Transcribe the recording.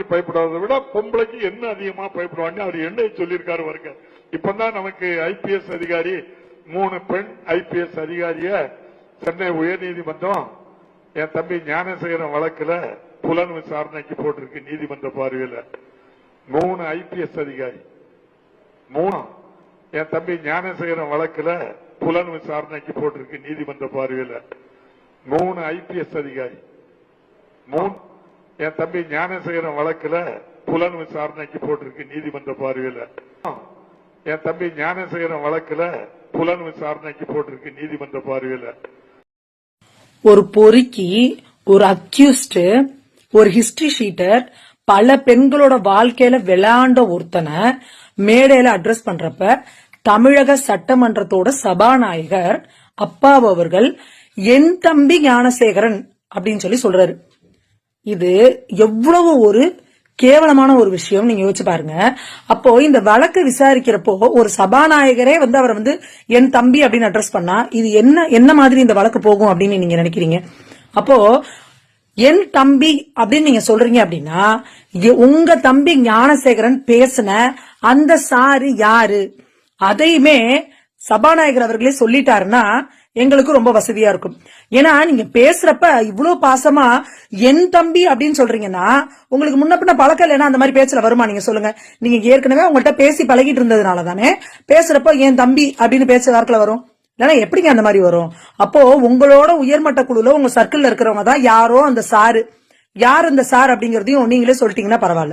ஆம்பளைக்கு பயப்படுவதை விட பொம்பளைக்கு என்ன அதிகமா பயப்படுவாங்க அவர் என்ன சொல்லியிருக்காரு வருங்க இப்பதான் நமக்கு ஐபிஎஸ் அதிகாரி மூணு பெண் ஐபிஎஸ் அதிகாரிய சென்னை உயர்நீதிமன்றம் என் தம்பி ஞானசேகரன் வழக்குல புலன் விசாரணைக்கு போட்டிருக்கு நீதிமன்ற பார்வையில. மூணு ஐபிஎஸ் அதிகாரி. மூணு. என் தம்பி ஞானசேகரன் வழக்குல புலன் விசாரணைக்கு போட்டிருக்கு நீதிமன்ற பார்வையில. மூணு ஐபிஎஸ் அதிகாரி. மூணு. என் தம்பி ஞானசேகரன் வழக்குல புலன் விசாரணைக்கு போட்டிருக்கு நீதிமன்ற பார்வையில. என் தம்பி ஞானசேகரன் வழக்குல புலன் விசாரணைக்கு போட்டிருக்கு நீதிமன்ற பார்வையில. ஒரு பொறுக்கி ஒரு அக்யூஸ்ட் ஒரு ஹிஸ்டரி ஷீட்டர் பல பெண்களோட வாழ்க்கையில விளையாண்ட ஒருத்தனை மேடையில அட்ரஸ் பண்றப்ப தமிழக சட்டமன்றத்தோட சபாநாயகர் அப்பாவு அவர்கள் என் தம்பி ஞானசேகரன் அப்படின்னு சொல்லி சொல்றாரு. இது எவ்வளவு ஒரு கேவலமான ஒரு விஷயம் நீங்க யோசிச்சு பாருங்க. அப்போ இந்த வழக்கு விசாரிக்கிறப்போ ஒரு சபாநாயகரே வந்து அவரை வந்து என் தம்பி அப்படின்னு அட்ரஸ் பண்ணா இது என்ன என்ன மாதிரி இந்த வழக்கு போகும் அப்படின்னு நீங்க நினைக்கிறீங்க? அப்போ என் தம்பி அப்படின்னு நீங்க சொல்றீங்க அப்படின்னா உங்க தம்பி ஞானசேகரன் பேசின அந்த சாரு யாரு? அதையுமே சபாநாயகர் அவர்களே சொல்லிட்டாருன்னா எங்களுக்கு ரொம்ப வசதியா இருக்கும். ஏன்னா நீங்க பேசுறப்ப இவ்வளவு பாசமா என் தம்பி அப்படின்னு சொல்றீங்கன்னா உங்களுக்கு முன்ன பின்ன பழக்கம் இல்லைன்னா அந்த மாதிரி பேச்சுல வருமா? நீங்க சொல்லுங்க. நீங்க ஏற்கனவே உங்கள்கிட்ட பேசி பழகிட்டு இருந்ததுனால தானே பேசுறப்ப என் தம்பி அப்படின்னு பேச்சு வார்த்தையில வரும். இல்லைன்னா எப்படிங்க அந்த மாதிரி வரும்? அப்போ உங்களோட உயர்மட்ட குழுல உங்க சர்க்கிள்ல இருக்கிறவங்க தான் யாரோ அந்த சாரு. யார் அந்த சார் அப்படிங்கறதையும் நீங்களே சொல்லிட்டீங்கன்னா பரவாயில்ல.